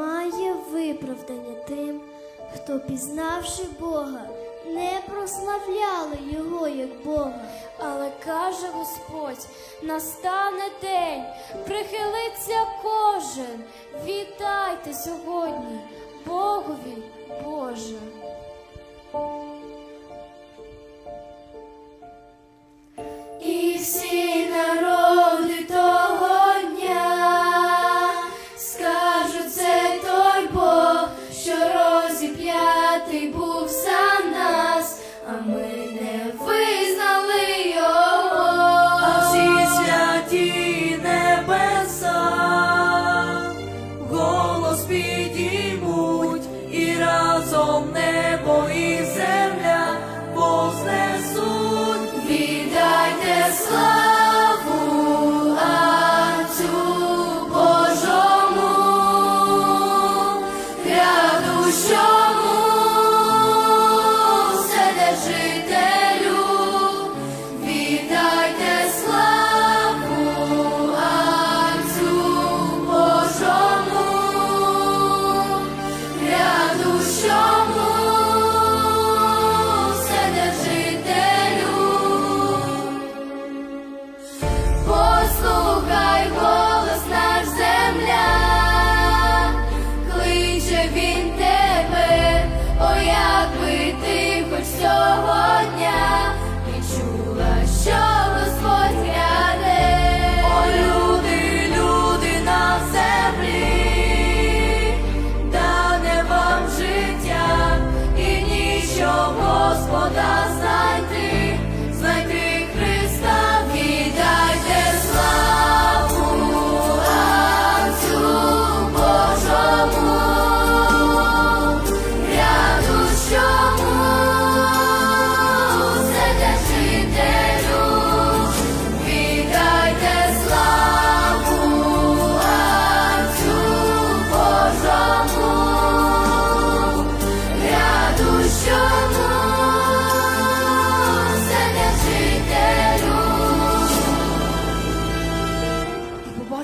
немає виправдання тим, хто, пізнавши Бога, не прославляли Його як Бога. Але каже Господь, настане день, прихилиться кожен. Вітайте сьогодні, ти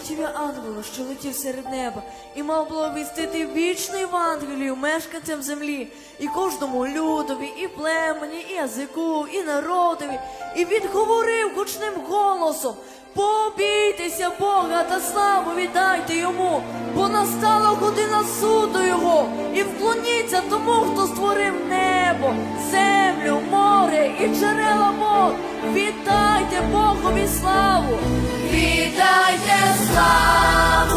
побачив я ангела, що летів серед неба, і мав було вістити вічний Євангелію мешканцям землі, і кожному людові, і племені, і язику, і народові, і він говорив гучним голосом. Побійтеся Бога та славу віддайте йому, бо настала година суду його, і вклоніться тому, хто створив небо, землю, море і джерела вод. Віддайте Богові славу. Віддайте славу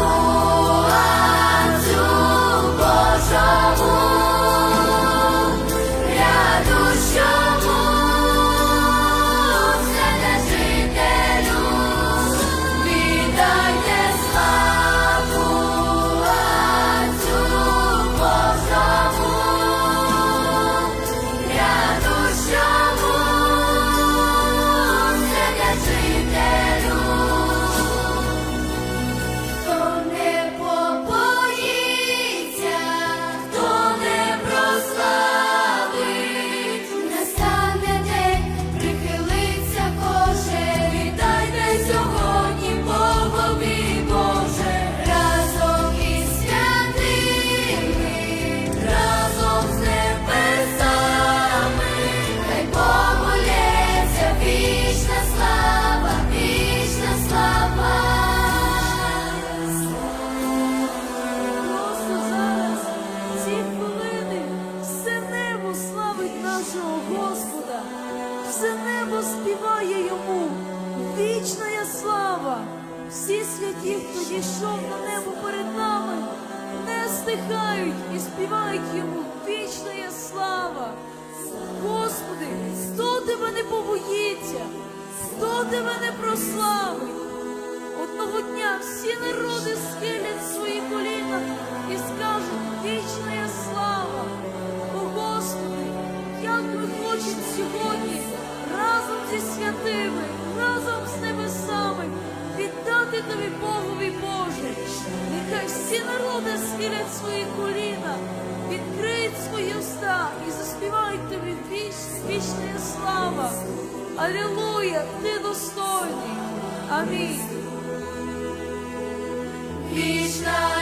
співає йому, вічна слава. Всі святі, хто дійшов на небо перед нами, не стихають і співають йому вічна слава. Господи, хто тебе не побоїться, хто тебе не прославить? Одного дня всі народи схилять свої коліна і скажуть вічна слава. О Господи, як ми хочемо сьогодні разом зі святими, разом з небесами віддати тобі Богові Боже. Нехай всі народи схилять свої коліна, відкриють свої уста і заспівають тобі віч, вічна слава. Алілуя, ти достойний. Амінь. Вічна